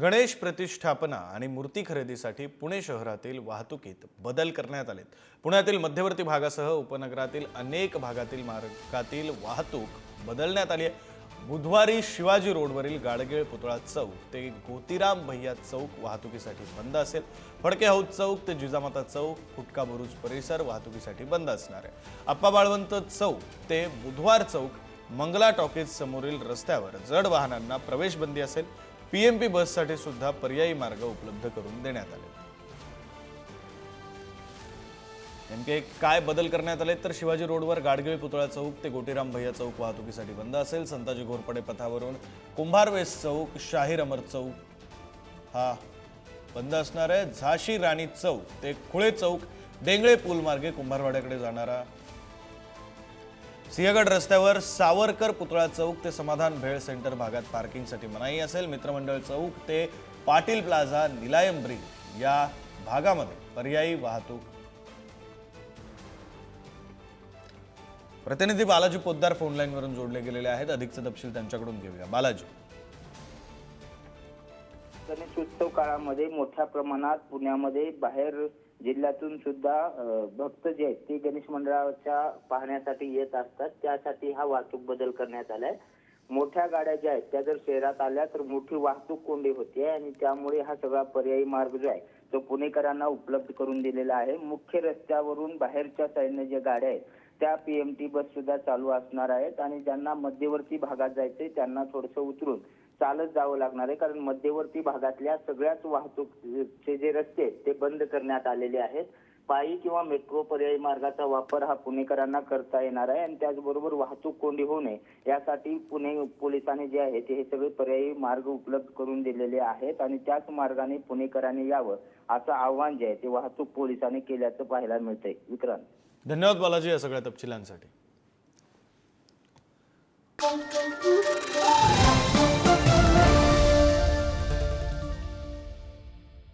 गणेश प्रतिष्ठापना आणि मूर्ती खरेदीसाठी पुणे शहरातील वाहतुकीत बदल करण्यात आलेत. पुण्यातील मध्यवर्ती भागासह उपनगरातील अनेक भागातील मार्गातील वाहतूक बदलण्यात आली आहे. बुधवारी शिवाजी रोडवरील गाडगेळ पुतळा चौक ते गोतीराम भैया चौक वाहतुकीसाठी बंद असेल. फडके हौद चौक ते जिजामाता चौक फुटका बुरुज परिसर वाहतुकीसाठी बंद असणार आहे. आप्पा बाळवंत चौक ते बुधवार चौक मंगला टॉकीज समोरील रस्त्यावर जड वाहनांना प्रवेश बंदी असेल. पीएमपी बससाठी सुद्धा पर्यायी मार्ग उपलब्ध करून देण्यात आले. नेमके काय बदल करण्यात आले तर शिवाजी रोडवर गाडगिळ पुतळा चौक ते गोटीराम भैया चौक वाहतुकीसाठी बंद असेल. संताजी घोरपडे पथावरून कुंभारवेस चौक शाहीर अमर चौक हा बंद असणार आहे. झाशी राणी चौक ते खुळे चौक डेंगळे पूल मार्गे कुंभारवाड्याकडे जाणारा सिंहगड रस्त्यावर सावरकर पुतळा चौक ते समाधान भेळ सेंटर भागात पार्किंगसाठी मनाई असेल. मित्रमंडळ चौक ते पाटील प्लाझा निलायम ब्रिज या भागामध्ये पर्यायी वाहतूक. प्रतिनिधी बालाजी पोद्दार फोनलाईनवरून जोडले गेलेले आहेत. अधिकचा तपशील त्यांच्याकडून घेऊया. बालाजी. गणेशोत्सव काळामध्ये मोठ्या प्रमाणात पुण्यामध्ये बाहेर जिल्ह्यातून सुद्धा भक्त जे आहेत ते गणेश मंडळाच्या पाहण्यासाठी येत असतात. त्यासाठी हा वाहतूक बदल करण्यात आलाय. मोठ्या गाड्या ज्या आहेत त्या जर शहरात आल्या तर मोठी वाहतूक कोंडी होते आणि त्यामुळे हा सगळा पर्यायी मार्ग जो आहे तो पुणेकरांना उपलब्ध करून दिलेला आहे. मुख्य रस्त्यावरून बाहेरच्या साईडने ज्या गाड्या आहेत त्या पीएमटी बस सुद्धा चालू असणार आहेत आणि ज्यांना मध्यवर्ती भागात जायचंय त्यांना थोडंसं उतरून चालत जावं लागणार आहे. कारण मध्यवर्ती भागातल्या सगळ्याच वाहतूकचे जे रस्ते आहेत ते बंद करण्यात आलेले आहेत. पायी किंवा मेट्रो पर्यायी मार्गाचा वापर हा पुणेकरांना करता येणार आहे. आणि त्याचबरोबर वाहतूक कोंडी होऊ नये यासाठी पुणे पोलिसांनी जे आहे ते हे सगळे पर्यायी मार्ग उपलब्ध करून दिलेले आहेत. आणि त्याच मार्गाने पुणेकरांनी यावं असं आव्हान जे आहे ते वाहतूक पोलिसांनी केल्याचं पाहायला मिळतंय. विक्रांत. धन्यवाद बालाजी या सगळ्या तपशिलांसाठी.